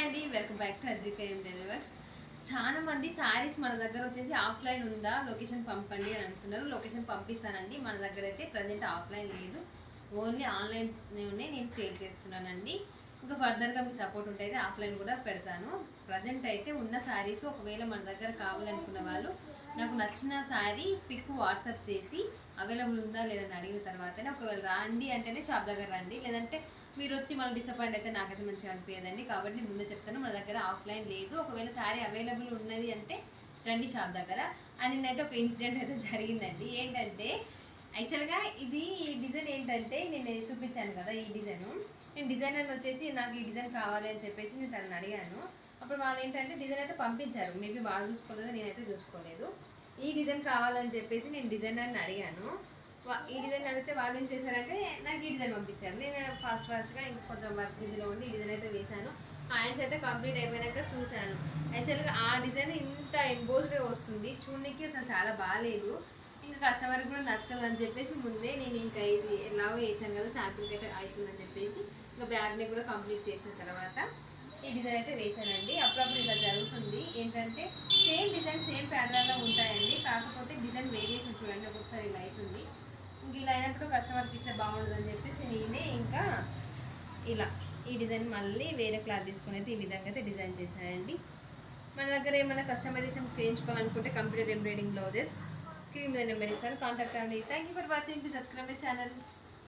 Hi అండి welcome back to Advika delivers చాలా మంది శారీస్ మన దగ్గర వచ్చేసి ఆఫ్లైన్ ఉందా? లొకేషన్ పంపండి అని అంటున్నారు లొకేషన్ పంపిస్తానండి. మన దగ్గర అయితే ప్రజెంట్ ఆఫ్లైన్ లేదు. ఓన్లీ ఆన్లైన్లోనే నేను సేల్ చేస్తున్నానండి. ఇంకా ఫర్దర్గా మీ సపోర్ట్ ఉంటే ఆఫ్లైన్ కూడా పెడతాను. ప్రజెంట్ అయితే ఉన్న శారీస్ ఒకవేళ మన దగ్గర కావాలనుకున్న వాళ్ళు నాకు నచ్చిన శారీ పిక్ వాట్సాప్ చేసి అవైలబుల్ ఉందా లేదని అడిగిన తర్వాతనే ఒకవేళ రండి అంటేనే షాప్ దగ్గర రండి. లేదంటే మీరు వచ్చి మళ్ళీ డిసప్పాయింట్ అయితే నాకైతే మంచిగా అనిపించదండి. కాబట్టి నేను ముందే చెప్తాను మన దగ్గర ఆఫ్లైన్ లేదు. ఒకవేళ శారీ అవైలబుల్ ఉన్నది అంటే రండి షాప్ దగ్గర. అని నిన్నైతే ఒక ఇన్సిడెంట్ అయితే జరిగిందండి. ఏంటంటే యాక్చువల్గా ఇది ఈ డిజైన్ ఏంటంటే నేను చూపించాను కదా ఈ డిజైన్. నేను డిజైనర్ వచ్చేసి నాకు ఈ డిజైన్ కావాలి అని చెప్పేసి నేను తనని అడిగాను. అప్పుడు వాళ్ళు ఏంటంటే డిజైన్ అయితే పంపించారు. మేబీ వాళ్ళు చూసుకోలేదు నేనైతే చూసుకోలేదు. ఈ డిజైన్ కావాలని చెప్పేసి నేను డిజైన్ అని అడిగాను. ఈ డిజైన్ అడిగితే వాళ్ళు ఏం చేశారంటే నాకు ఈ డిజైన్ పంపించారు. నేను ఫాస్ట్ ఫాస్ట్గా ఇంకా కొంచెం వర్క్ బిజీలో ఉండి ఈ డిజైన్ అయితే వేశాను. హ్యాండ్స్ అయితే కంప్లీట్ అయిపోయినాక చూశాను. యాక్చువల్గా ఆ డిజైన్ ఇంత ఎంబోజ్డ్ వస్తుంది. చూడడానికి అసలు చాలా బాగాలేదు ఇంకా కస్టమర్కి కూడా నచ్చదు అని చెప్పేసి ముందే నేను ఇంకా ఇది ఎలాగో వేసాను కదా శాంపిల్కి అయితే అవుతుందని చెప్పేసి ఇంకా బ్యాగ్ని కూడా కంప్లీట్ చేసిన తర్వాత ఈ డిజైన్ అయితే వేసానండి అప్పుడప్పుడు ఇలా జరుగుతుంది. ఏంటంటే సేమ్ డిజైన్ సేమ్ ప్యాటర్న్లో ఉంటాయండి. కాకపోతే డిజైన్ వేరియేషన్ చూడండి. ఒక్కొక్కసారి ఇలా అవుతుంది ఇంక ఇలా అయినప్పుడు కస్టమర్కి ఇస్తే బాగుంటుంది అని చెప్పేసి నేనే ఇంకా ఇలా ఈ డిజైన్ మళ్ళీ వేరే క్లాత్ తీసుకుని అయితే ఈ విధంగా అయితే డిజైన్ చేశానండి. మన దగ్గర ఏమైనా కస్టమైజేషన్ చేయించుకోవాలనుకుంటే కంప్యూటర్ ఎంబ్రాయిడింగ్ బ్లౌజెస్ స్క్రీన్ మీద నెంబర్ ఇస్తాను కాంటాక్ట్ అండి thank you for watching subscribe my channel